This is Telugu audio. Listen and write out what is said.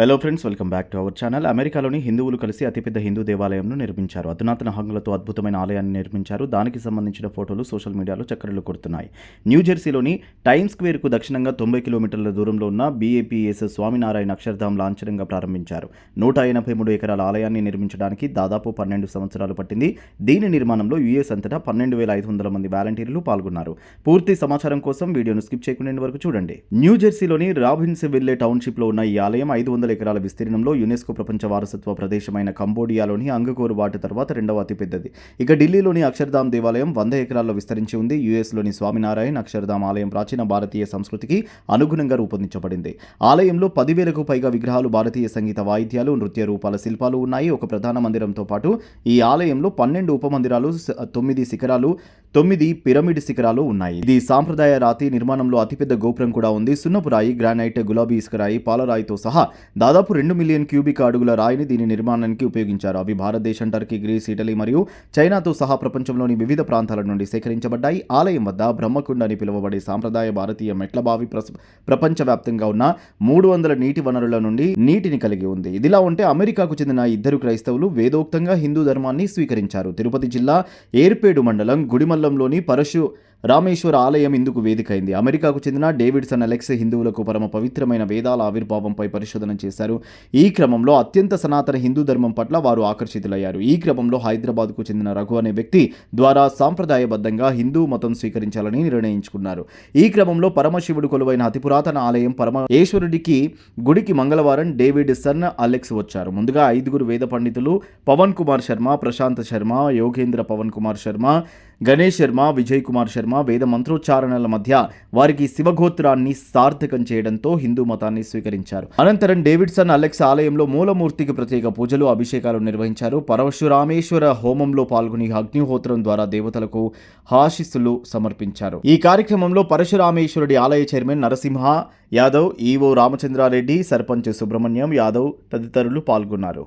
Hello friends welcome back to our channel అమెరికాలోని హిందువులు కలిసి అతిపెద్ద హిందూ దేవాలయంను నిర్మించారు. అధునాతన హంగులతో అద్భుతమైన ఆలయాన్ని నిర్మించారు. దానికి సంబంధించిన ఫోటోలు సోషల్ మీడియాలో చక్కర్లు కొడుతున్నాయి. న్యూజెర్సీలోని టైమ్ స్క్వేర్కు దక్షిణంగా తొంభై కిలోమీటర్ల దూరంలో ఉన్న బీఏపీఎస్ స్వామినారాయణ అక్షరధాం లాంఛనంగా ప్రారంభించారు. నూట ఎనభై మూడు ఎకరాల ఆలయాన్ని నిర్మించడానికి దాదాపు పన్నెండు సంవత్సరాలు పట్టింది. దీని నిర్మాణంలో యుఎస్ అంతటా పన్నెండు వేల ఐదు వందల మంది వాలంటీర్లు పాల్గొన్నారు. పూర్తి సమాచారం కోసం వీడియోను స్కిప్ చేయకుండా వరకు చూడండి. న్యూజెర్సీలోని రాబిన్స్ విల్లే టౌన్షిప్లో ఉన్న ఈ ఆలయం ఐదు వందల ఎకరాల విస్తీర్ణంలో యునెస్కో ప్రపంచ వారసత్వ ప్రదేశమైన కంబోడియాలోని అంగకోరు వాటి తర్వాత రెండవ అతిపెద్దది. ఇక ఢిల్లీలోని అక్షర్ధామ్ దేవాలయం వంద ఎకరాల్లో విస్తరించి ఉంది. యుఎస్లోని స్వామినారాయణ అక్షర్ధామ్ ఆలయం ప్రాచీన భారతీయ సంస్కృతికి అనుగుణంగా రూపొందించబడింది. ఆలయంలో పదివేలకు పైగా విగ్రహాలు భారతీయ సంగీత వాయిద్యాలు నృత్య రూపాల శిల్పాలు ఉన్నాయి. ఒక ప్రధాన మందిరంతో పాటు ఈ ఆలయంలో పన్నెండు ఉపమందిరాలు తొమ్మిది శిఖరాలు తొమ్మిది పిరమిడ్ శిఖరాలు ఉన్నాయి. ఇది సాంప్రదాయ రాతి నిర్మాణంలో అతిపెద్ద గోపురం కూడా ఉంది. సున్నపురాయి గ్రానైట్ గులాబీ ఇసుకరాయి పాలరాయితో సహా దాదాపు రెండు మిలియన్ క్యూబిక్ అడుగుల రాయిని దీని నిర్మాణానికి ఉపయోగించారు. అవి భారతదేశం టర్కీ గ్రీస్ ఇటలీ మరియు చైనాతో సహా ప్రపంచంలోని వివిధ ప్రాంతాల నుండి సేకరించబడ్డాయి. ఆలయం వద్ద బ్రహ్మకుండ అని పిలువబడే సాంప్రదాయ భారతీయ మెట్ల బావి ప్రపంచవ్యాప్తంగా ఉన్న మూడు వందల నీటి వనరుల నుండి నీటిని కలిగి ఉంది. ఇదిలా ఉంటే అమెరికాకు చెందిన ఇద్దరు క్రైస్తవులు వేదోక్తంగా హిందూ ధర్మాన్ని స్వీకరించారు. తిరుపతి జిల్లా ఏర్పేడు మండలం గుడిమల మండలంలోని పరశు రామేశ్వర ఆలయం ఇందుకు వేదికైంది. అమెరికాకు చెందిన డేవిడ్సన్ అలెక్స్ హిందువులకు పరమ పవిత్రమైన వేదాల ఆవిర్భావంపై పరిశోధన చేశారు. ఈ క్రమంలో అత్యంత సనాతన హిందూ ధర్మం పట్ల వారు ఆకర్షితులయ్యారు. ఈ క్రమంలో హైదరాబాద్కు చెందిన రఘు అనే వ్యక్తి ద్వారా సాంప్రదాయబద్ధంగా హిందూ మతం స్వీకరించాలని నిర్ణయించుకున్నారు. ఈ క్రమంలో పరమశివుడు కొలువైన అతి పురాతన ఆలయం పరమేశ్వరుడికి గుడికి మంగళవారం డేవిడ్ సన్ అలెక్స్ వచ్చారు. ముందుగా ఐదుగురు వేద పండితులు పవన్ కుమార్ శర్మ ప్రశాంత్ శర్మ యోగేంద్ర పవన్ కుమార్ శర్మ గణేష్ శర్మ విజయ్ కుమార్ శర్మ వేద మంత్రోచ్చారణల మధ్య వారికి శివగోత్రాన్ని సార్థకం చేయడంతో హిందూ మతాన్ని స్వీకరించారు. అనంతరం డేవిడ్సన్ అలెక్స్ ఆలయంలో మూలమూర్తికి ప్రత్యేక పూజలు అభిషేకాలు నిర్వహించారు. పరశురామేశ్వర హోమంలో పాల్గొని అగ్నిహోత్రం ద్వారా దేవతలకు హాశిస్సులు సమర్పించారు. ఈ కార్యక్రమంలో పరశురామేశ్వరుడి ఆలయ చైర్మన్ నరసింహ యాదవ్ ఈవో రామచంద్రారెడ్డి సర్పంచ్ సుబ్రహ్మణ్యం యాదవ్ తదితరులు పాల్గొన్నారు.